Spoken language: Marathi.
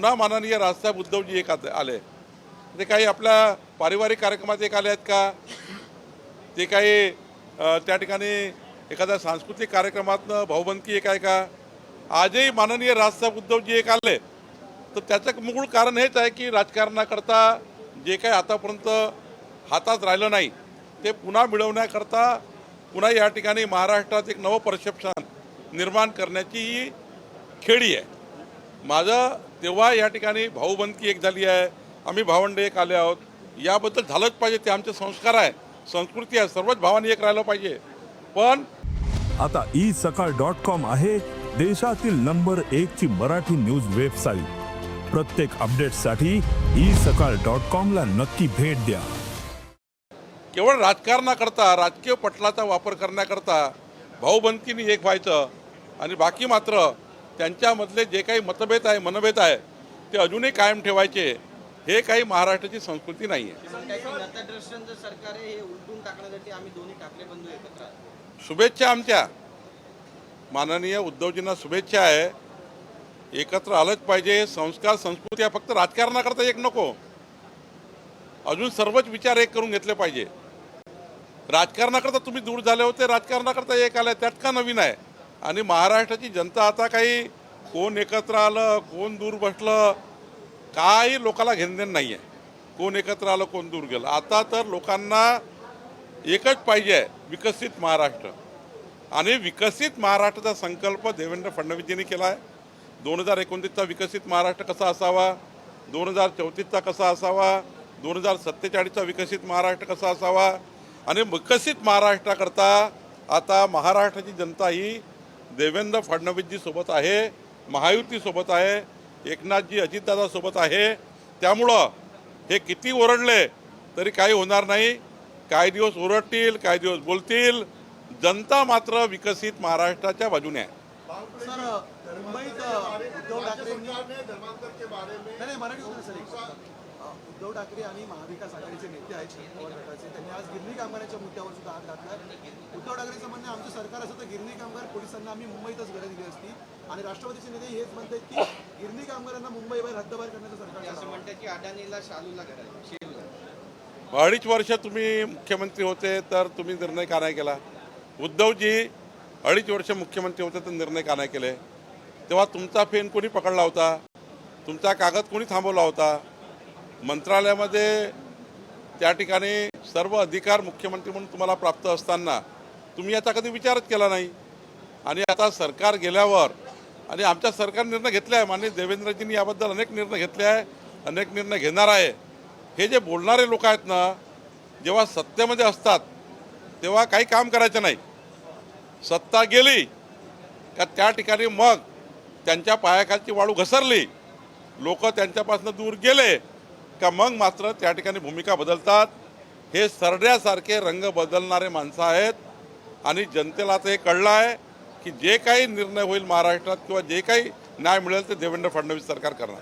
पुन्हा माननीय राजसाहेब उद्धवजी एक आले. ते काही आपल्या पारिवारिक कार्यक्रमात एक आले आहेत का? ते काही त्या ठिकाणी एखाद्या सांस्कृतिक कार्यक्रमातनं भाऊबंदकी एक आहे का? आजही माननीय राजसाहेब उद्धवजी एक आले. तर त्याचं मूळ कारण हेच आहे की राजकारणाकरता जे काही आतापर्यंत हातात राहिलं नाही ते पुन्हा मिळवण्याकरता पुन्हा या ठिकाणी महाराष्ट्रात एक नवं परसेप्शन निर्माण करण्याची ही खेळी आहे. माझं तेव्हा या ठिकाणी भाऊबंदकी एक झाली आहे. आम्ही भावंडे एक आले आहोत. याबद्दल झालंच पाहिजे ते आमचे संस्कार आहे. संस्कृती आहे. सर्वच भावांनी एक राहिलं पाहिजे. पण आता ई सकाळ डॉट कॉम आहे देशातील नंबर एक ची मराठी न्यूज वेबसाईट. प्रत्येक अपडेटसाठी ई सकाळ डॉट कॉम ला नक्की भेट द्या. केवळ राजकारणाकरता राजकीय पटलाचा वापर करण्याकरता भाऊबंदकीने एक व्हायचं आणि बाकी मात्र त्यांच्यामधले जे काही मतभेद आहे मनभेद आहे ते अजूनही कायम ठेवायचे हे काही महाराष्ट्राची संस्कृती नाही आहे. शुभेच्छा आमच्या. माननीय उद्धवजींना शुभेच्छा आहे. एकत्र आलंच पाहिजे. संस्कार संस्कृती फक्त राजकारणाकरता एक नको. अजून सर्वच विचार एक करून घेतले पाहिजे. राजकारणाकरता तुम्ही दूर झाले होते राजकारणाकरता एक आलं त्यात का नवीन आहे? आणि महाराष्ट्राची जनता आता काही कोण एकत्र आलं कोण दूर बसलं काही लोकाला घेणदेण नाही आहे कोण एकत्र आलं कोण दूर गेलं. आता तर लोकांना एकच पाहिजे आहे विकसित महाराष्ट्र. आणि विकसित महाराष्ट्राचा संकल्प देवेंद्र फडणवीसजींनी केला आहे. दोन हजार एकोणतीसचा विकसित महाराष्ट्र कसा असावा? दोन हजार चौतीसचा कसा असावा? दोन हजार सत्तेचाळीसचा विकसित महाराष्ट्र कसा असावा? आणि विकसित महाराष्ट्राकरता आता महाराष्ट्राची जनता ही देवेंद्र फडणवीसजी सोबत आहे महायुतीसोबत आहे एकनाथजी अजितदादा सोबत आहे. त्यामुळं हे किती ओरडले तरी काही होणार नाही. काही दिवस ओरडतील काही दिवस बोलतील. जनता मात्र विकसित महाराष्ट्राच्या बाजूने आहे. सर मुंबईत उद्धव ठाकरेंनी उद्धव ठाकरे आणि महाविकास आघाडीचे नेते आहेत शरद पवार गटाचे. त्यांनी आज गिरणी कामगारांच्या मुद्द्यावर सुद्धा हात घातला उद्धव ठाकरेंचं म्हणणं आमचं सरकार असं तर गिरणी कामगार पोलिसांना आम्ही मुंबईतच घरं दिली असती. आणि राष्ट्रवादीचे नेते हेच म्हणतात की गिरणी कामगारांना मुंबईबाहेर हद्दबाहेर करण्याचं सरकार ते असं. म्हणतात की अडाणीला शालूला करायला शेलूला अडीच वर्ष तुम्ही मुख्यमंत्री होते तर तुम्ही निर्णय का नाही केला? उद्धवजी अडीच वर्ष मुख्यमंत्री होते तर निर्णय का नाही केले? तेव्हा तुमचा फेन कोणी पकडला होता? तुमचा कागद कोणी थांबवला होता? मंत्रालयामध्ये त्या ठिकाणी सर्व अधिकार मुख्यमंत्री म्हणून तुम्हाला प्राप्त असताना तुम्ही याचा कधी विचारच केला नाही. आणि आता सरकार गेल्यावर आणि आमच्या सरकार निर्णय घेतले आहे माननीय देवेंद्रजींनी याबद्दल अनेक निर्णय घेतले आहे अनेक निर्णय घेणार आहे. हे जे बोलणारे लोक आहेत ना जेव्हा सत्तेमध्ये असतात तेव्हा काही काम करायचं नाही. सत्ता गेली का त्या ठिकाणी मग त्यांच्या पायाखालची वाळू घसरली लोक त्यांच्यापासून दूर गेले का मग मात्र त्या ठिकाणी भूमिका बदलतात? हे सरड्यासारखे रंग बदलणारे माणसं आहेत आणि जनतेला आता हे कळलं आहे की जे काही निर्णय होईल महाराष्ट्रात किंवा जे काही न्याय मिळेल ते देवेंद्र फडणवीस सरकार करणार.